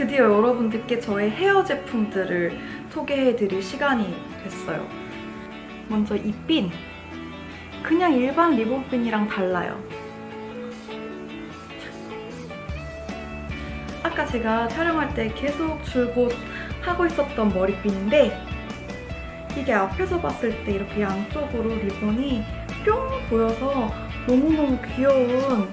드디어 여러분들께 저의 헤어 제품들을 소개해드릴 시간이 됐어요. 먼저 이 핀. 그냥 일반 리본핀이랑 달라요. 아까 제가 촬영할 때 계속 줄곧 하고 있었던 머리핀인데 이게 앞에서 봤을 때 이렇게 양쪽으로 리본이 뿅 보여서 너무너무 귀여운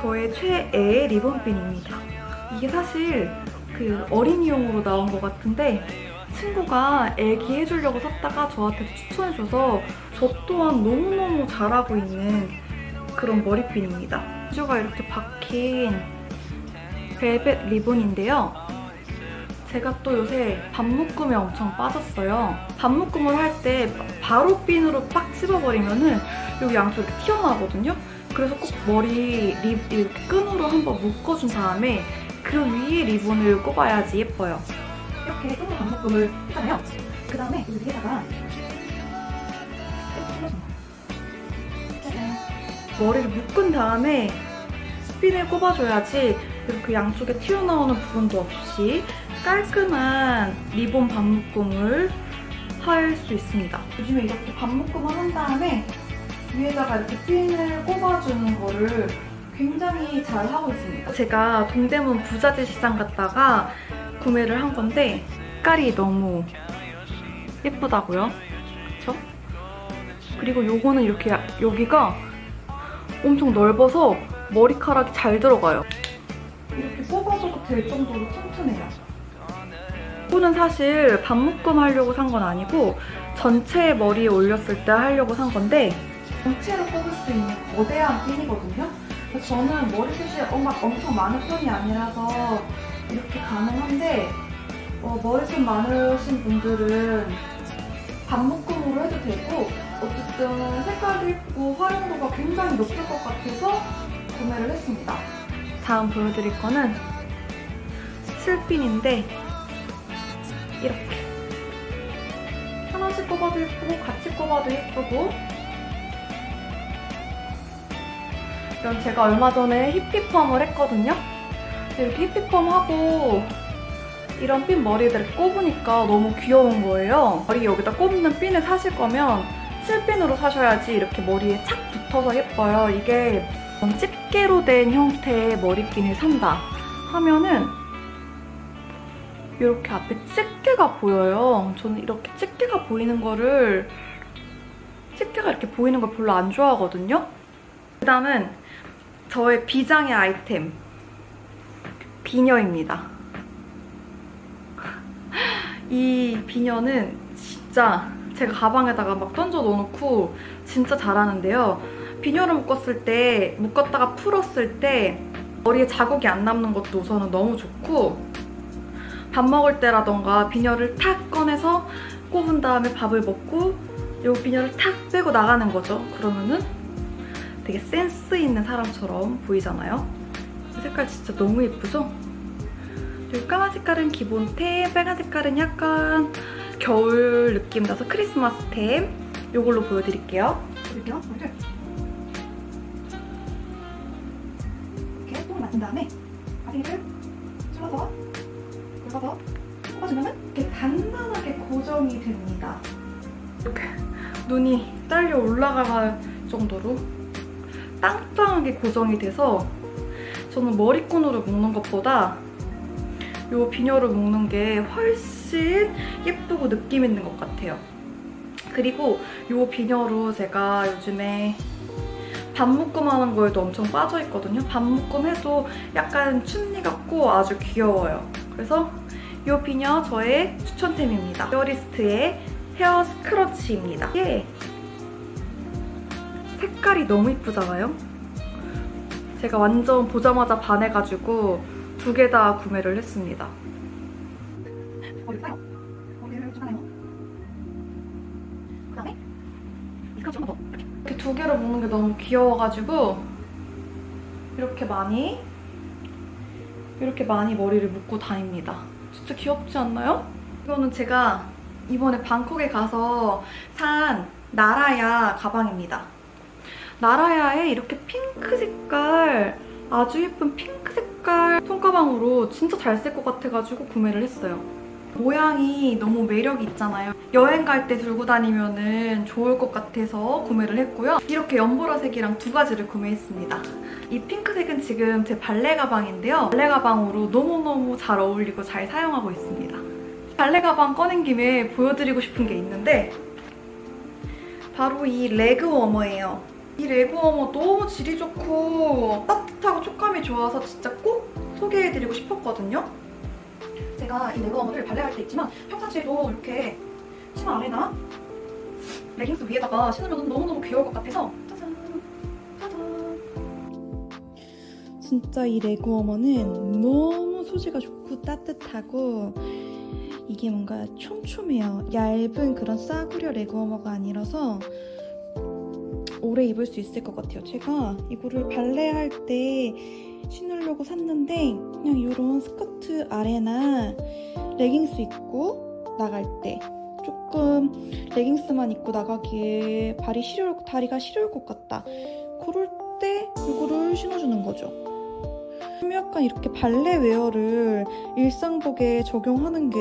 저의 최애의 리본핀입니다. 이게 사실 그 어린이용으로 나온 것 같은데 친구가 애기 해주려고 샀다가 저한테 추천해줘서 저 또한 너무너무 잘하고 있는 그런 머리핀입니다. 주가 이렇게 박힌 벨벳 리본인데요. 제가 또 요새 반묶음에 엄청 빠졌어요. 반묶음을 할 때 바로 핀으로 빡 찝어버리면은 여기 양쪽 이렇게 튀어나오거든요. 그래서 꼭 머리 립 이렇게 끈으로 한번 묶어준 다음에 그 위에 리본을 꼽아야지 예뻐요. 이렇게 끈으로 반묶음을 했잖아요. 그 다음에 여기 위에다가 머리를 묶은 다음에 스핀을 꼽아줘야지 이렇게 양쪽에 튀어나오는 부분도 없이 깔끔한 리본 반묶음을 할 수 있습니다. 요즘에 이렇게 반묶음을 한 다음에 위에다가 이렇게 핀을 꼽아주는 거를 굉장히 잘 하고 있습니다. 제가 동대문 부자재 시장 갔다가 구매를 한 건데 색깔이 너무 예쁘다고요? 그쵸? 그리고 요거는 이렇게 여기가 엄청 넓어서 머리카락이 잘 들어가요. 이렇게 뽑아줘도 될 정도로 튼튼해요. 이거는 사실 반묶음 하려고 산 건 아니고 전체 머리에 올렸을 때 하려고 산 건데 전체로 뽑을 수 있는 거대한 핀이거든요. 저는 머리숱이 엄청, 많은 편이 아니라서 이렇게 가능한데 어, 머리숱 많으신 분들은 반묶음으로 해도 되고 어쨌든 색깔도 예쁘고 활용도가 굉장히 높을 것 같아서 구매를 했습니다. 다음 보여드릴 거는 슬핀인데 이렇게 하나씩 꼽아도 예쁘고 같이 꼽아도 예쁘고 이런 제가 얼마 전에 히피펌을 했거든요. 이렇게 히피펌하고 이런 핀 머리들을 꼽으니까 너무 귀여운 거예요. 머리 여기다 꼽는 핀을 사실 거면 실핀으로 사셔야지 이렇게 머리에 착 붙어서 예뻐요. 이게 집게로 된 형태의 머리핀을 산다 하면은 이렇게 앞에 집게가 보여요. 저는 이렇게 집게가 보이는 거를 집게가 이렇게 보이는 걸 별로 안 좋아하거든요. 그 다음은 저의 비장의 아이템 비녀입니다. 이 비녀는 진짜 제가 가방에다가 막 던져 넣어놓고 진짜 잘하는데요. 비녀를 묶었을 때, 묶었다가 풀었을 때 머리에 자국이 안 남는 것도 우선은 너무 좋고 밥 먹을 때라던가 비녀를 탁 꺼내서 꼽은 다음에 밥을 먹고 요 비녀를 탁 빼고 나가는 거죠. 그러면은 되게 센스 있는 사람처럼 보이잖아요. 이 색깔 진짜 너무 예쁘죠? 이 까만 색깔은 기본템, 빨간 색깔은 약간 겨울 느낌 나서 크리스마스템 이걸로 보여드릴게요. 이거를 이렇게 똥을 맞은 다음에 바디를 찔러서 긁어서 뽑아주면 이렇게 단단하게 고정이 됩니다. 이렇게 눈이 딸려 올라갈 정도로 땅땅하게 고정이 돼서 저는 머리끈으로 묶는 것보다 이 비녀를 묶는 게 훨씬 예쁘고 느낌 있는 것 같아요. 그리고 이 비녀로 제가 요즘에 반묶음 하는 거에도 엄청 빠져있거든요. 반묶음 해도 약간 춘니 같고 아주 귀여워요. 그래서 이 비녀 저의 추천템입니다. 헤어리스트의 헤어 스크러치입니다. 이게 색깔이 너무 이쁘잖아요? 제가 완전 보자마자 반해가지고 두 개 다 구매를 했습니다. 이렇게 두 개로 묶는 게 너무 귀여워가지고 이렇게 많이 이렇게 많이 머리를 묶고 다닙니다. 진짜 귀엽지 않나요? 이거는 제가 이번에 방콕에 가서 산 나라야 가방입니다. 나라야에 이렇게 핑크 색깔 아주 예쁜 핑크 색깔 색깔 손가방으로 진짜 잘 쓸 것 같아가지고 구매를 했어요. 모양이 너무 매력이 있잖아요. 여행 갈 때 들고 다니면 좋을 것 같아서 구매를 했고요. 이렇게 연보라색이랑 두 가지를 구매했습니다. 이 핑크색은 지금 제 발레 가방인데요. 발레 가방으로 너무너무 잘 어울리고 잘 사용하고 있습니다. 발레 가방 꺼낸 김에 보여드리고 싶은 게 있는데 바로 이 레그 워머예요. 이 레그 워머 너무 질이 좋고 따뜻하고 촉감이 좋아서 진짜 꼭 소개해드리고 싶었거든요. 제가 이 레그 워머를 발레할 때 있지만 평상시에도 이렇게 치마 아래나 레깅스 위에다가 신으면 너무너무 귀여울 것 같아서 짜잔 짜잔 진짜 이 레그 워머는 너무 소재가 좋고 따뜻하고 이게 뭔가 촘촘해요. 얇은 그런 싸구려 레그 워머가 아니라서 오래 입을 수 있을 것 같아요. 제가 이거를 발레할 때 신으려고 샀는데 그냥 이런 스커트 아래나 레깅스 입고 나갈 때 조금 레깅스만 입고 나가기에 발이 시려울, 다리가 시려울 것 같다. 그럴 때 이거를 신어주는 거죠. 약간 이렇게 발레 웨어를 일상복에 적용하는 게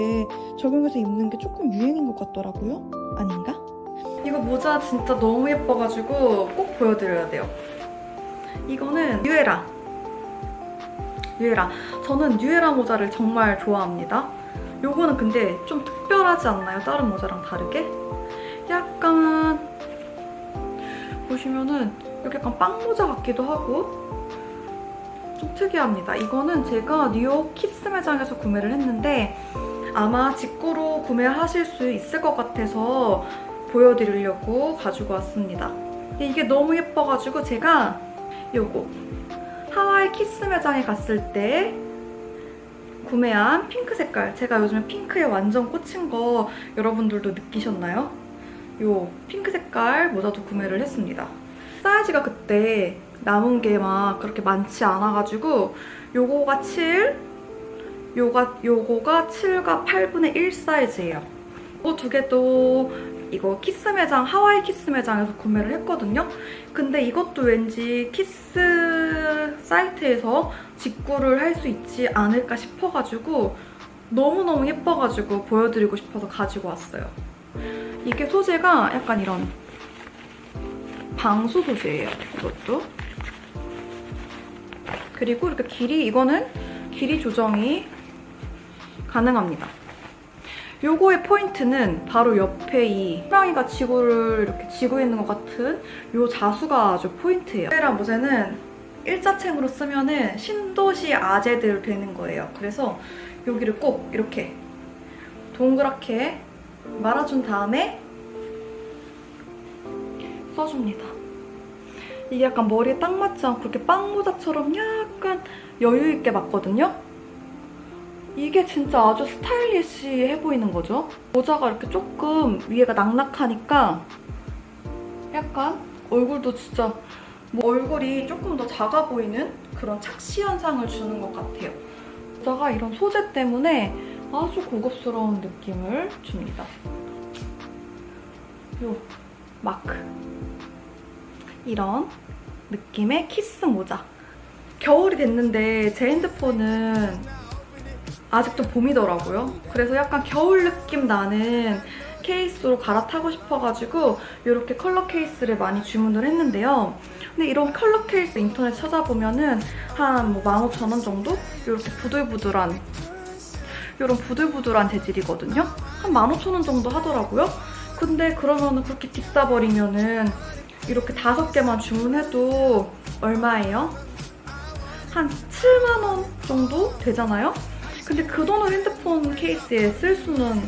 적용해서 입는 게 조금 유행인 것 같더라고요. 아닌가? 이거 모자 진짜 너무 예뻐가지고 꼭 보여드려야 돼요. 이거는 뉴에라. 뉴에라. 저는 뉴에라 모자를 정말 좋아합니다. 요거는 근데 좀 특별하지 않나요? 다른 모자랑 다르게? 약간 보시면은 여기 약간 빵 모자 같기도 하고 좀 특이합니다. 이거는 제가 뉴욕 키스 매장에서 구매를 했는데 아마 직구로 구매하실 수 있을 것 같아서 보여드리려고 가지고 왔습니다. 이게 너무 예뻐가지고 제가 요거 하와이 키스 매장에 갔을 때 구매한 핑크 색깔 제가 요즘에 핑크에 완전 꽂힌 거 여러분들도 느끼셨나요? 요 핑크 색깔 모자도 구매를 했습니다. 사이즈가 그때 남은 게 막 그렇게 많지 않아가지고 요거가 7, 요가, 요거가 7과 8분의 1 사이즈예요. 이거 두 개도 이거 키스 매장, 하와이 키스 매장에서 구매를 했거든요. 근데 이것도 왠지 키스 사이트에서 직구를 할 수 있지 않을까 싶어가지고 너무너무 예뻐가지고 보여드리고 싶어서 가지고 왔어요. 이게 소재가 약간 이런 방수 소재예요. 이것도. 그리고 이렇게 길이, 이거는 길이 조정이 가능합니다. 요거의 포인트는 바로 옆에 이 호랑이가 지구를 이렇게 지고 있는 것 같은 요 자수가 아주 포인트예요. 이랑 모자는 일자챙으로 쓰면 은 신도시 아재들 되는 거예요. 그래서 여기를 꼭 이렇게 동그랗게 말아준 다음에 써줍니다. 이게 약간 머리에 딱 맞지 않고 이렇게 빵모자처럼 약간 여유 있게 맞거든요. 이게 진짜 아주 스타일리시해 보이는 거죠. 모자가 이렇게 조금 위에가 낙낙하니까 약간 얼굴도 진짜 뭐 얼굴이 조금 더 작아 보이는 그런 착시 현상을 주는 것 같아요. 모자가 이런 소재 때문에 아주 고급스러운 느낌을 줍니다. 요 마크. 이런 느낌의 키스 모자. 겨울이 됐는데 제 핸드폰은 아직도 봄이더라고요. 그래서 약간 겨울 느낌 나는 케이스로 갈아타고 싶어가지고 이렇게 컬러 케이스를 많이 주문을 했는데요. 근데 이런 컬러 케이스 인터넷 찾아보면은 한뭐 15,000원 정도? 이렇게 부들부들한 이런 부들부들한 재질이거든요. 한 15,000원 정도 하더라고요. 근데 그러면은 그렇게 비싸 버리면은 이렇게 다섯 개만 주문해도 얼마예요? 한 7만 원 정도 되잖아요? 근데 그 돈을 핸드폰 케이스에 쓸 수는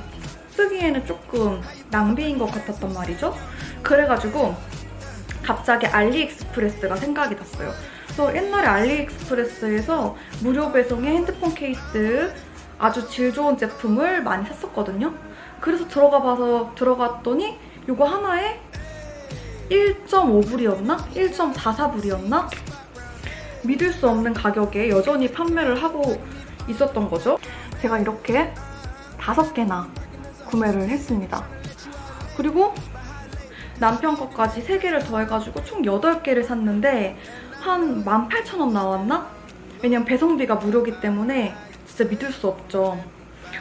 쓰기에는 조금 낭비인 것 같았단 말이죠. 그래가지고 갑자기 알리익스프레스가 생각이 났어요. 그래서 옛날에 알리익스프레스에서 무료 배송의 핸드폰 케이스 아주 질 좋은 제품을 많이 샀었거든요. 그래서 들어가 봐서 들어갔더니 이거 하나에 1.5불이었나? 1.44불이었나? 믿을 수 없는 가격에 여전히 판매를 하고 있었던 거죠. 제가 이렇게 다섯 개나 구매를 했습니다. 그리고 남편 것까지 3개를 더해가지고 총 8개를 샀는데 한 18,000원 나왔나? 왜냐면 배송비가 무료기 때문에 진짜 믿을 수 없죠.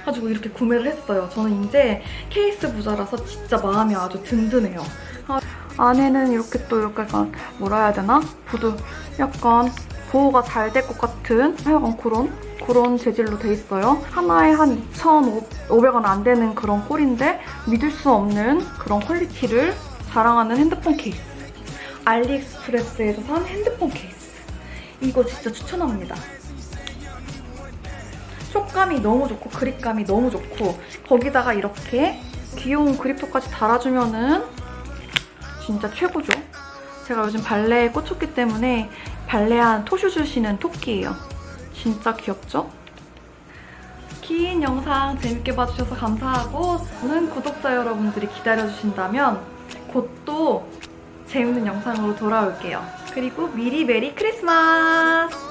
가지고 이렇게 구매를 했어요. 저는 이제 케이스 부자라서 진짜 마음이 아주 든든해요. 아, 안에는 이렇게 또 이렇게 약간 뭐라 해야 되나? 보드 약간 보호가 잘 될 것 같은 하여간 그런 그런 재질로 돼 있어요. 하나에 한 2,500원 안 되는 그런 꼴인데 믿을 수 없는 그런 퀄리티를 자랑하는 핸드폰 케이스. 알리익스프레스에서 산 핸드폰 케이스. 이거 진짜 추천합니다. 촉감이 너무 좋고 그립감이 너무 좋고 거기다가 이렇게 귀여운 그립토까지 달아주면은 진짜 최고죠. 제가 요즘 발레에 꽂혔기 때문에 발레한 토슈 주시는 토끼예요. 진짜 귀엽죠? 긴 영상 재밌게 봐주셔서 감사하고 저는 구독자 여러분들이 기다려주신다면 곧 또 재밌는 영상으로 돌아올게요. 그리고 미리 메리 크리스마스!